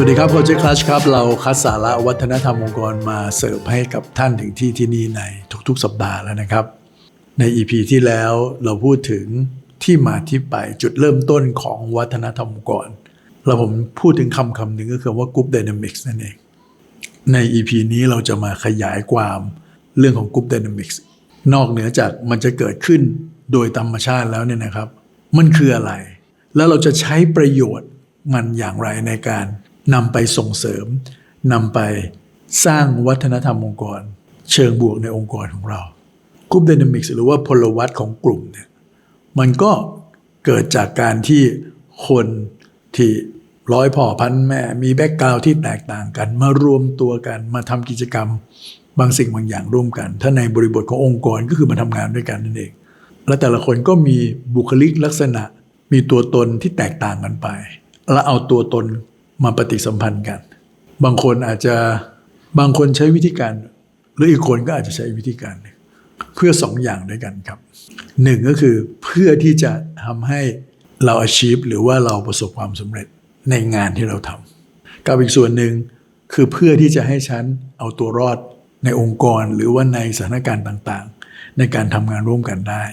วัสดีครับโปรเจกต์คลัชครับ เราคัดสาระวัฒนธรรมองค์กรมาเสิร์ฟให้กับท่านถึงที่ที่นี่ในทุกๆ สัปดาห์แล้วนะครับ ใน EP ที่แล้วเราพูดถึงที่มาที่ไปจุดเริ่มต้นของวัฒนธรรมองค์กรแล้วผมพูดถึงคำคำหนึ่งก็คือว่า Group Dynamics นั่นเอง ใน EP นี้เราจะมาขยายความเรื่องของ Group Dynamics นอกเหนือจากมันจะเกิดขึ้นโดยธรรมชาติแล้วเนี่ยนะครับ มันคืออะไร แล้วเราจะใช้ประโยชน์มันอย่างไรในการ นำไปส่งเสริมนำไปสร้างวัฒนธรรมองค์กร เชิงบวกในองค์กรของเรา Group Dynamics หรือว่าพลวัตของกลุ่มเนี่ยมันก็เกิดจากการที่คนที่ร้อยพ่อพันแม่ มีแบ็กกราวที่แตกต่างกัน มารวมตัวกันมาทำกิจกรรมบางสิ่งบางอย่างร่วมกัน ถ้าในบริบทขององค์กรก็คือมาทำงานด้วยกันนั่นเอง และแต่ละคนก็มีบุคลิกลักษณะ มีตัวตนที่แตกต่างกันไป และเอาตัวตน มาปฏิสัมพันธ์กัน บางคนอาจจะบางคนใช้วิธีการ หรืออีกคนก็อาจจะใช้วิธีการ เพื่อสองอย่างด้วยกันครับหนึ่งก็คือเพื่อที่จะทำให้เรา achieve หรือว่าเราประสบความสำเร็จในงานที่เราทำกับอีกส่วนหนึ่งคือเพื่อที่จะให้ฉันเอาตัวรอดในองค์กรหรือว่าในสถานการณ์ต่างๆ ในการทำงานร่วมกันได้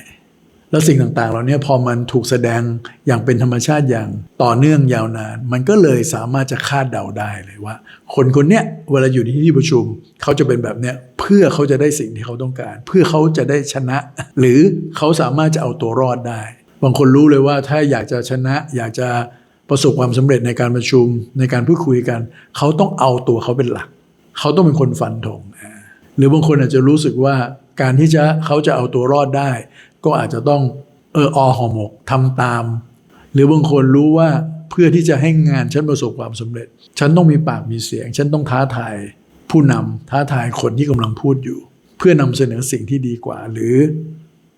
แล้วสิ่งต่างๆเหล่านี้พอมันถูกแสดงอย่างเป็นธรรมชาติอย่างต่อเนื่องยาวนาน มันก็เลยสามารถจะคาดเดาได้เลยว่า คนคนเนี้ยเวลาอยู่ในที่ประชุม เขาจะเป็นแบบเนี้ยเพื่อเขาจะได้สิ่งที่เขาต้องการ เพื่อเขาจะได้ชนะ หรือเขาสามารถจะเอาตัวรอดได้ บางคนรู้เลยว่าถ้าอยากจะชนะ อยากจะประสบความสำเร็จในการประชุมในการพูดคุยกัน เขาต้องเอาตัวเขาเป็นหลัก เขาต้องเป็นคนฟันธงหรือบางคนอาจจะรู้สึกว่าการที่จะเขาจะเอาตัวรอดได้ ก็อาจจะต้องเอออหอหมกทำตาม หรือบางคนรู้ว่าเพื่อที่จะให้งานฉันประสบความสำเร็จ ฉันต้องมีปากมีเสียง ฉันต้องท้าทายผู้นำท้าทายคนที่กำลังพูดอยู่ เพื่อนำเสนอสิ่งที่ดีกว่า หรือ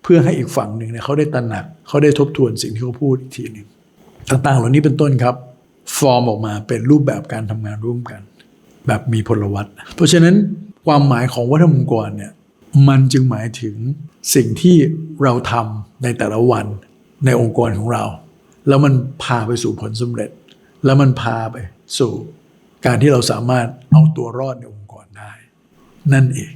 เพื่อให้อีกฝั่งหนึ่งเนี่ยเขาได้ตระหนักเขาได้ทบทวนสิ่งที่เขาพูดอีกทีหนึ่งต่างๆ เหล่านี้เป็นต้นครับ ฟอร์มออกมาเป็นรูปแบบการทำงานร่วมกัน แบบมีพลวัตเพราะฉะนั้นความหมายของวัฒนธรรมองค์กรเนี่ย มันจึงหมายถึงสิ่งที่เราทำในแต่ละวันในองค์กรของเรา แล้วมันพาไปสู่ผลสำเร็จ แล้วมันพาไปสู่การที่เราสามารถเอาตัวรอดในองค์กรได้ นั่นเอง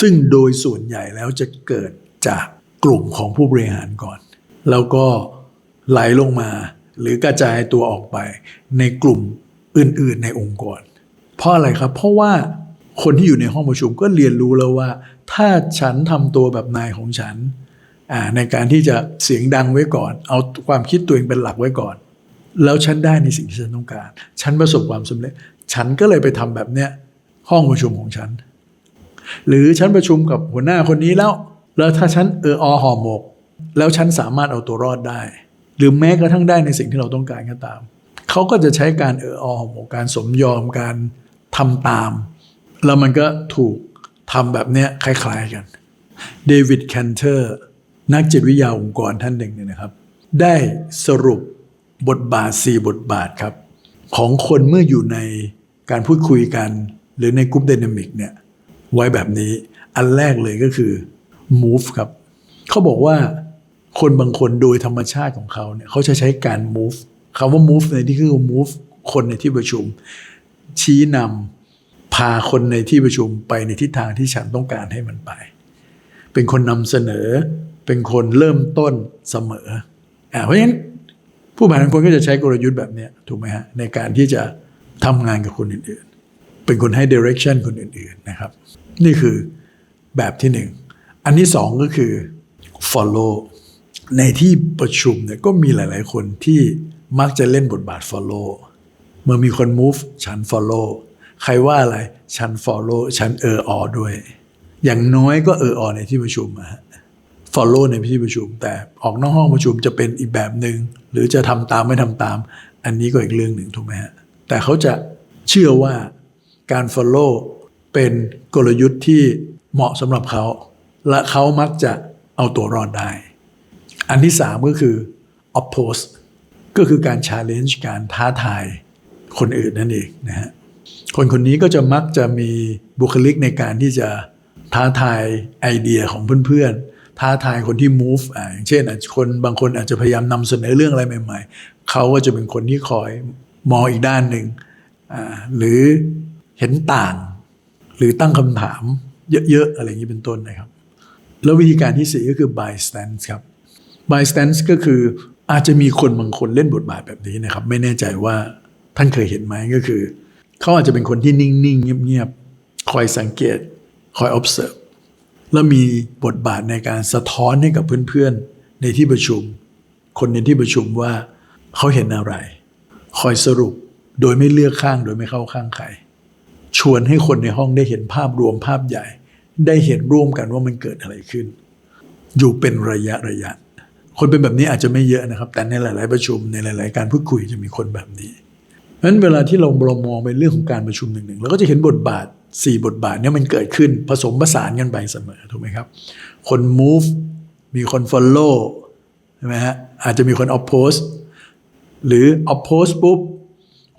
ซึ่งโดยส่วนใหญ่แล้วจะเกิดจากกลุ่มของผู้บริหารก่อน แล้วก็ไหลลงมาหรือกระจายตัวออกไปในกลุ่มอื่น ๆ ในองค์กร เพราะอะไรครับ เพราะว่า คนที่อยู่ในห้องประชุมก็เรียนรู้แล้วว่า ถ้าฉันทำตัวแบบนายของฉันในการที่จะเสียงดังไว้ก่อน เอาความคิดตัวเองเป็นหลักไว้ก่อน แล้วฉันได้ในสิ่งที่ฉันต้องการ ฉันประสบความสำเร็จ ฉันก็เลยไปทำแบบเนี้ยห้องประชุมของฉัน หรือฉันประชุมกับหัวหน้าคนนี้แล้ว แล้วถ้าฉันเอออห่อหมก แล้วฉันสามารถเอาตัวรอดได้ หรือแม้กระทั่งได้ในสิ่งที่เราต้องการก็ตาม เขาก็จะใช้การเอออห่อหมกการสมยอมการทำตาม แล้วมันก็ถูกทำแบบเนี้ยคล้ายๆกันเดวิดแคนเทอร์นักจิตวิทยาองค์กรท่านหนึ่งเนี่ยนะครับ ได้สรุปบทบาท 4 บทบาทครับ ของคนเมื่ออยู่ในการพูดคุยกัน หรือในกลุ่ม d y นามิกเนี่ยไว้แบบนี้อันแรกเลยก็คือ move ครับ เขาบอกว่าคนบางคนโดยธรรมชาติของเขาเนี่ยเขาจะใช้การ move คำว่า move ในที่คือ move คนในที่ประชุม ชี้นำ พาคนในที่ประชุมไปในทิศทางที่ฉันต้องการให้มันไป เป็นคนนำเสนอ เป็นคนเริ่มต้นเสมออ่าเพราะฉะนั้นผู้บริหารคนก็จะใช้กลยุทธ์แบบนี้ถูกไหมฮะในการที่จะทำงานกับคนอื่นๆ เป็นคนให้ direction คนอื่นๆนะครับ นี่คือแบบที่หนึ่ง อันที่สองก็คือ follow ในที่ประชุมเนี่ยก็มีหลาย ๆ คนที่มักจะเล่นบทบาท follow เมื่อมีคน move ฉัน follow ใครว่าอะไร ฉัน follow ฉันเอออด้วย อย่างน้อยก็เอออในที่ประชุมอะ follow ในที่ประชุม แต่ออกนอกห้องประชุมจะเป็นอีกแบบหนึง่งหรือจะทำตามไม่ทำตาม อันนี้ก็อีกเรื่องหนึ่งถูกไหมฮะแต่เขาจะเชื่อว่าการ follow เป็นกลยุทธ์ที่เหมาะสำหรับเขา และเขามักจะเอาตัวรอดได้ อันที่สามก็คือ oppose ก็คือการ challenge การท้าทายคนอื่นนั่นเองนะฮะ คนคนนี้ก็จะมักจะมีบุคลิกในการที่จะท้าทายไอเดียของเพื่อนๆ ท้าทายคนที่ move อ่าอย่างเช่นคนบางคนอาจจะพยายามนำเสนอเรื่องอะไรใหม่ ๆ เขาก็จะเป็นคนที่คอยมองอีกด้านหนึ่งอ่าหรือเห็นต่าง หรือตั้งคำถามเยอะๆ อะไรอย่างนี้เป็นต้นนะครับ แล้ววิธีการที่สี่ก็คือ bystance ครับ bystance ก็คืออาจจะมีคนบางคนเล่นบทบาทแบบนี้นะครับ ไม่แน่ใจว่าท่านเคยเห็นไหมก็คือ เขาอาจจะเป็นคนที่นิ่งๆ เงียบๆ คอยสังเกต คอย observe แล้วมีบทบาทในการสะท้อนให้กับเพื่อนๆ ในที่ประชุม คนในที่ประชุมว่าเขาเห็นอะไร คอยสรุปโดยไม่เลือกข้างโดยไม่เข้าข้างใคร ชวนให้คนในห้องได้เห็นภาพรวมภาพใหญ่ ได้เห็นร่วมกันว่ามันเกิดอะไรขึ้น อยู่เป็นระยะระยะ คนเป็นแบบนี้อาจจะไม่เยอะนะครับ แต่ในหลาย ๆ ประชุมในหลาย ๆ การพูดคุยจะมีคนแบบนี้ นั้นเวลาที่เราเรามองไปเรื่องของการประชุมหนึ่งๆเราก็จะเห็นบทบาท 4 บทบาทเนี่ยมันเกิดขึ้นผสมผสานกันไปเสมอถูกไหมครับ คน move มีคน follow ใช่ไหมฮะอาจจะมีคน oppose หรือ oppose ปุ๊บ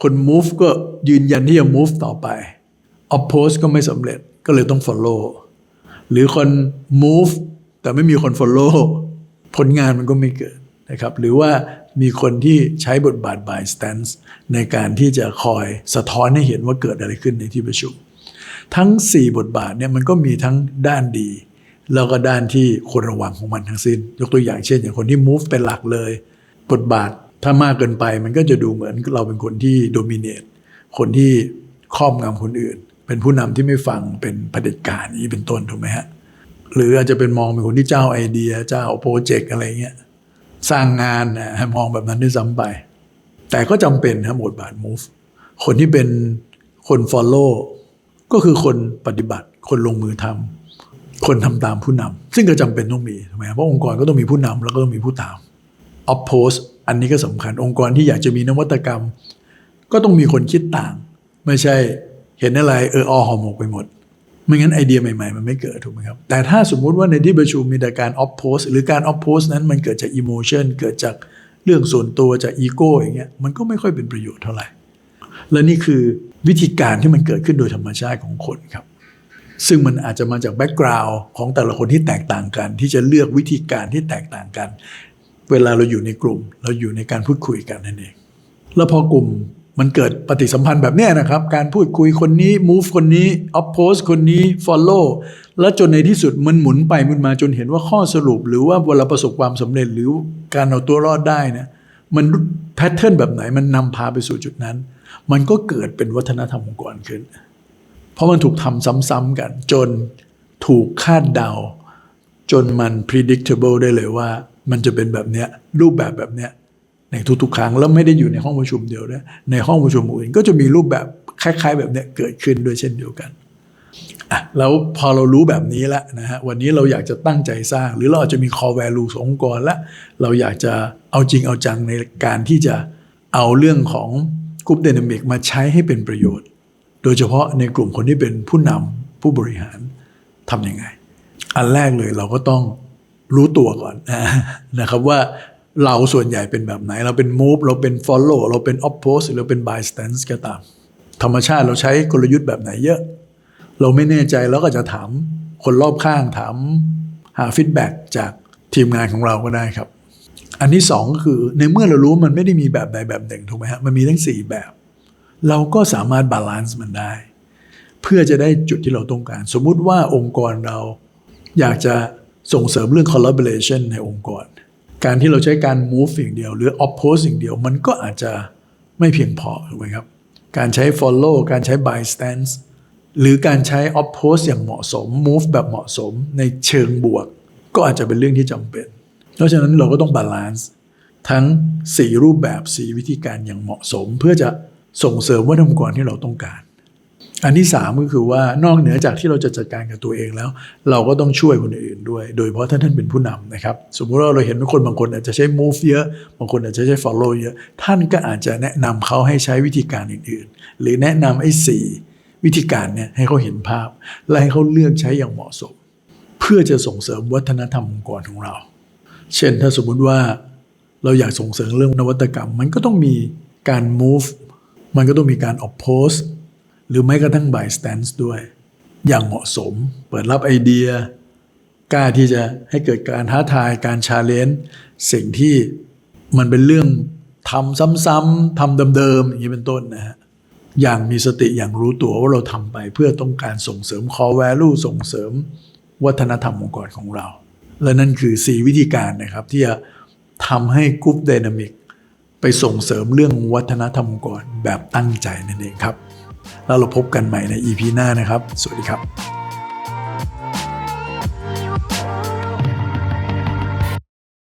คน move ก็ยืนยันที่จะ move ต่อไป oppose ก็ไม่สำเร็จก็เลยต้อง follow หรือคน move แต่ไม่มีคน follow ผลงานมันก็ไม่เกิดนะครับ หรือว่า มีคนที่ใช้บทบาท bystance ในการที่จะคอยสะท้อนให้เห็นว่าเกิดอะไรขึ้นในที่ประชุม ทั้ง 4 บทบาทเนี่ยมันก็มีทั้งด้านดี แล้วก็ด้านที่ควรระวังของมันทั้งสิ้น ยกตัวอย่างเช่น อย่างคนที่ move เป็นหลักเลย บทบาทถ้ามากเกินไปมันก็จะดูเหมือนเราเป็นคนที่ dominate คนที่ครอบงำคนอื่น เป็นผู้นำที่ไม่ฟังเป็นเผด็จการนี้เป็นต้นถูกไหมฮะหรืออาจจะเป็นมองเป็นคนที่เจ้าไอเดียเจ้าโปรเจกต์อะไรเงี้ย สร้างงานนะให้มองแบบนั้นด้วยซ้ำไป แต่ก็จำเป็นนะบทบาท move คนที่เป็นคน follow ก็คือคนปฏิบัติ คนลงมือทำคนทำตามผู้นำซึ่งก็จำเป็นต้องมีถูกไหมเพราะองค์กรก็ต้องมีผู้นำแล้วก็ต้องมีผู้ตาม oppose อันนี้ก็สำคัญองค์กรที่อยากจะมีนวัตกรรม ก็ต้องมีคนคิดต่าง ไม่ใช่เห็นอะไรเอออหอหมกไปหมด ไม่งั้นไอเดียใหม่ๆ มันไม่เกิดถูกไหมครับ แต่ถ้าสมมุติว่าในที่ประชุมมีแต่การ oppose หรือการ oppose นั้นมันเกิดจาก emotion เกิดจากเรื่องส่วนตัวจากอีโก้อย่างเงี้ยมันก็ไม่ค่อยเป็นประโยชน์เท่าไหร่ และนี่คือวิธีการที่มันเกิดขึ้นโดยธรรมชาติของคนครับ ซึ่งมันอาจจะมาจากแบ็กกราวน์ของแต่ละคนที่แตกต่างกัน ที่จะเลือกวิธีการที่แตกต่างกัน เวลาเราอยู่ในกลุ่ม เราอยู่ในการพูดคุยกันนั่นเองแล้วพอกลุ่ม มันเกิดปฏิสัมพันธ์แบบนี้นะครับ การพูดคุยคนนี้ move คนนี้ oppose คนนี้ follow แล้วจนในที่สุดมันหมุนไปหมุนมาจนเห็นว่าข้อสรุป หรือว่าเวลาประสบความสำเร็จหรือการเอาตัวรอดได้นะมันแพทเทิร์นแบบไหนมันนำพาไปสู่จุดนั้น มันก็เกิดเป็นวัฒนธรรมองค์กรขึ้น เพราะมันถูกทำซ้ำๆกัน จนถูกคาดเดา จนมัน predictable ได้เลยว่า มันจะเป็นแบบเนี้ยรูปแบบแบบเนี้ย ในทุกๆ ครั้งแล้วไม่ได้อยู่ในห้องประชุมเดียวด้วยในห้องประชุมอื่นก็จะมีรูปแบบคล้ายๆ แบบเนี้ยเกิดขึ้นด้วยเช่นเดียวกันอะแล้วพอเรารู้แบบนี้แล้วนะฮะวันนี้เราอยากจะตั้งใจสร้าง หรือเราอาจจะมี core value ขององค์กรละเราอยากจะเอาจริงเอาจังในการที่จะเอาเรื่องของกรุ๊ป d y นามิกมาใช้ให้เป็นประโยชน์ โดยเฉพาะในกลุ่มคนที่เป็นผู้นำผู้บริหารทำยังไง อันแรกเลยเราก็ต้องรู้ตัวก่อนนะครับว่า เราส่วนใหญ่เป็นแบบไหน เราเป็น move เราเป็น follow เราเป็น oppose หรือเราเป็น bystance ก็ตาม ธรรมชาติเราใช้กลยุทธ์แบบไหนเยอะ เราไม่แน่ใจแล้วก็จะถามคนรอบข้างถามหาฟีดแบ็จากทีมงานของเราก็ได้ครับ อันที่สองก็คือในเมื่อเรารู้มันไม่ได้มีแบบใดแบบหนึ่งถูกไหมฮะมันมีทั้งสี่แบบ เราก็สามารถบาลานซ์มันได้ เพื่อจะได้จุดที่เราต้องการ สมมุติว่าองค์กรเราอยากจะส่งเสริมเรื่อง collaboration ในองค์กร การที่เราใช้การ move อย่างเดียว หรือ oppose อย่างเดียว มันก็อาจจะไม่เพียงพอถูกไหมครับ การใช้ follow การใช้ bystance หรือการใช้ oppose อย่างเหมาะสม move แบบเหมาะสมในเชิงบวก ก็อาจจะเป็นเรื่องที่จำเป็น เพราะฉะนั้นเราก็ต้องบาลานซ์ทั้ง 4 รูปแบบ 4 วิธีการอย่างเหมาะสม เพื่อจะส่งเสริมวัฒนธรรมกรที่เราต้องการ อันที่สามก็คือว่านอกเหนือจากที่เราจะจัดการกับตัวเองแล้ว เราก็ต้องช่วยคนอื่นด้วย โดยเฉพาะถ้าท่านเป็นผู้นำนะครับ สมมุติว่าเราเห็นว่าคนบางคนอาจจะใช้ move เยอะบางคนอาจจะใช้ follow เยอะท่านก็อาจจะแนะนำเขาให้ใช้วิธีการอื่นๆ หรือแนะนำไอ้สี่วิธีการเนี่ยให้เขาเห็นภาพ และให้เขาเลือกใช้อย่างเหมาะสม เพื่อจะส่งเสริมวัฒนธรรมองค์กรของเรา เช่นถ้าสมมุติว่าเราอยากส่งเสริมเรื่องนวัตกรรม มันก็ต้องมีการ move มันก็ต้องมีการ oppose หรือไม่กระทั่ง bystance ด้วย อย่างเหมาะสม เปิดรับไอเดีย กล้าที่จะให้เกิดการท้าทายการชาเลนจ์สิ่งที่มันเป็นเรื่องทำซ้ำๆทำเดิมๆอย่างนี้เป็นต้นนะฮะอย่างมีสติอย่างรู้ตัวว่าเราทำไปเพื่อต้องการส่งเสริม core value ส่งเสริม วัฒนธรรมองค์กรของเรา และนั่นคือ 4 วิธีการนะครับ ที่จะทำให้กรุ๊ปไดนามิกไปส่งเสริมเรื่องวัฒนธรรมองค์กรแบบตั้งใจนั่นเองครับ แล้วเราพบกันใหม่ใน EP หน้านะครับ สวัสดีครับ